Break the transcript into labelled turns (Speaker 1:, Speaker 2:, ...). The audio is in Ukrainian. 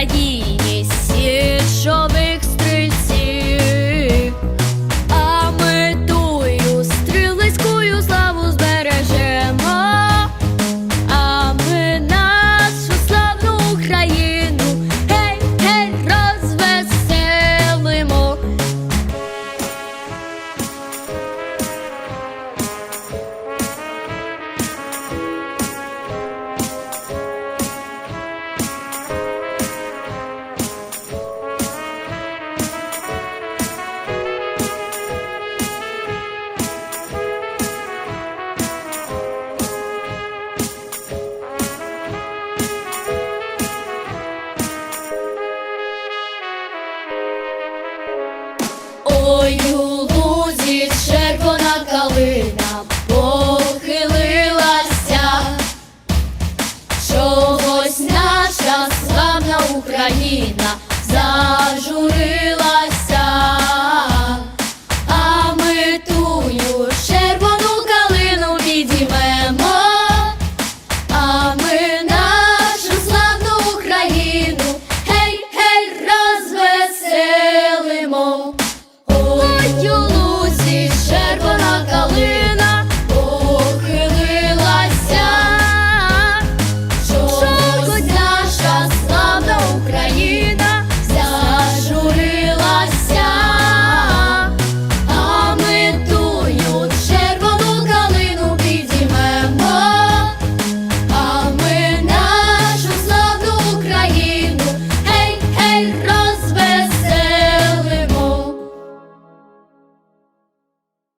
Speaker 1: раді. Україна зажурила.